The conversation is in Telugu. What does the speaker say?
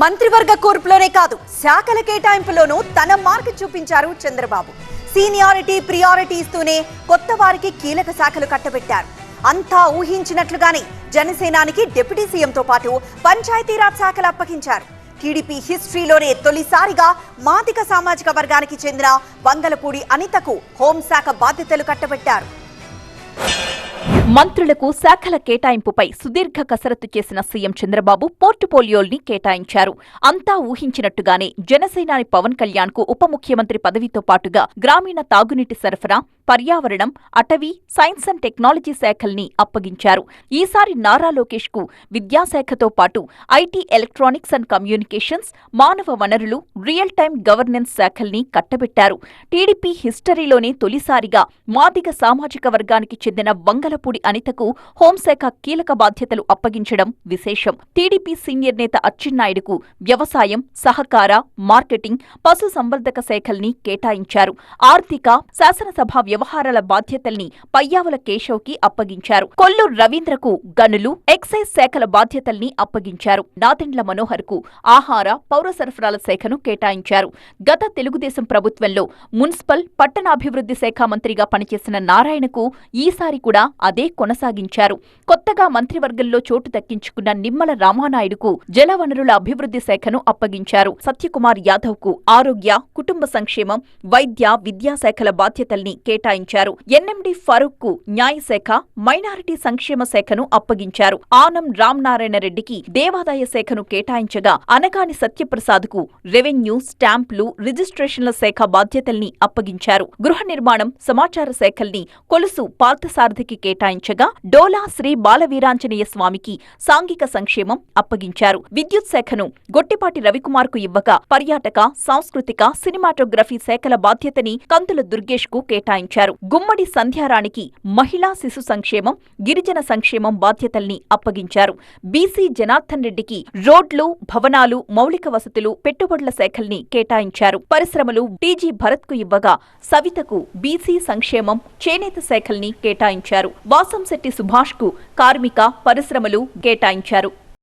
మంత్రివర్గ కూర్పులోనే కాదు శాఖల కేటాయింపులోనూ తన మార్క్ చూపించారు చంద్రబాబు. సీనియారిటీ ప్రియారిటీ ఇస్తూనే కొత్త వారికి కీలక శాఖలు కట్టబెట్టారు. అంతా ఊహించినట్లుగానే జనసేనానికి డిప్యూటీ సీఎంతో పాటు పంచాయతీరాజ్ శాఖలు అప్పగించారు. టీడీపీ హిస్టరీలోనే తొలిసారిగా మాదిక సామాజిక వర్గానికి చెందిన వంగలపూడి అనితకు హోంశాఖ బాధ్యతలు కట్టబెట్టారు. మంత్రులకు శాఖల కేటాయింపుపై సుదీర్ఘ కసరత్తు చేసిన సీఎం చంద్రబాబు పోర్టుపోలియోల్ని కేటాయించారు. అంతా ఊహించినట్టుగానే జనసేనాని పవన్ కళ్యాణ్కు ఉప ముఖ్యమంత్రి పదవితో పాటుగా గ్రామీణ తాగునీటి సరఫరా పర్యావరణం అటవీ సైన్స్ అండ్ టెక్నాలజీ శాఖల్ని అప్పగించారు. ఈసారి నారా లోకేష్కు విద్యాశాఖతో పాటు ఐటీ ఎలక్ట్రానిక్స్ అండ్ కమ్యూనికేషన్స్ మానవ వనరులు రియల్ టైం గవర్నెన్స్ శాఖల్ని కట్టబెట్టారు. టీడీపీ హిస్టరీలోనే తొలిసారిగా మాదిగ సామాజిక వర్గానికి చెందిన వంగలపూడి అనితకు హోంశాఖ కీలక బాధ్యతలు అప్పగించడం విశేషం. టీడీపీ సీనియర్ నేత అచ్చెన్నాయుడుకు వ్యవసాయం సహకార మార్కెటింగ్ పశు సంవర్ధక శాఖల్ని కేటాయించారు. ఆర్థిక శాసనసభ వ్యవహారాల బాధ్యతల్ని పయ్యావుల కేశవ్కి అప్పగించారు. కొల్లూరు రవీంద్రకు గనులు ఎక్సైజ్ శాఖల బాధ్యతల్ని అప్పగించారు. నాదెండ్ల మనోహర్కు ఆహార పౌర సరఫరాల శాఖను కేటాయించారు. గత తెలుగుదేశం ప్రభుత్వంలో మున్సిపల్ పట్టణాభివృద్ధి శాఖ మంత్రిగా పనిచేసిన నారాయణకు ఈసారి కూడా అదే కొనసాగించారు. కొత్తగా మంత్రివర్గంలో చోటు దక్కించుకున్న నిమ్మల రామానాయుడుకు జలవనరుల అభివృద్ధి శాఖను అప్పగించారు. సత్యకుమార్ యాదవ్కు ఆరోగ్య కుటుంబ సంక్షేమం వైద్య విద్యాశాఖల బాధ్యతల్ని కేటాయించారు. కేటాయించారు. ఎన్ఎండి ఫరూక్కు న్యాయశాఖ మైనారిటీ సంక్షేమ శాఖను అప్పగించారు. ఆనం రామనారాయణ రెడ్డికి దేవాదాయ శాఖను కేటాయించగా అనగాని సత్యప్రసాద్కు రెవెన్యూ స్టాంపులు రిజిస్ట్రేషన్ల శాఖ బాధ్యతల్ని అప్పగించారు. గృహ నిర్మాణం సమాచార శాఖల్ని కొలుసు పార్థసారథికి కేటాయించగా డోలా శ్రీ బాలవీరాంజనేయ స్వామికి సాంఘిక సంక్షేమం అప్పగించారు. విద్యుత్ శాఖను గొట్టిపాటి రవికుమార్కు ఇవ్వగా పర్యాటక సాంస్కృతిక సినిమాటోగ్రఫీ శాఖల బాధ్యతని కందుల దుర్గేష్కు కేటాయించారు. గుమ్మడి సంధ్యారాణికి మహిళా శిశు సంక్షేమం గిరిజన సంక్షేమం బాధ్యతల్ని అప్పగించారు. బీసీ జనార్దన్ రెడ్డికి రోడ్లు భవనాలు మౌలిక వసతులు పెట్టుబడుల శాఖల్ని కేటాయించారు. పరిశ్రమలు టీజీ భరత్కు ఇవ్వగా సవితకు బీసీ సంక్షేమం చేనేత శాఖల్ని కేటాయించారు. వాసంశెట్టి సుభాష్కు కార్మిక పరిశ్రమలు కేటాయించారు.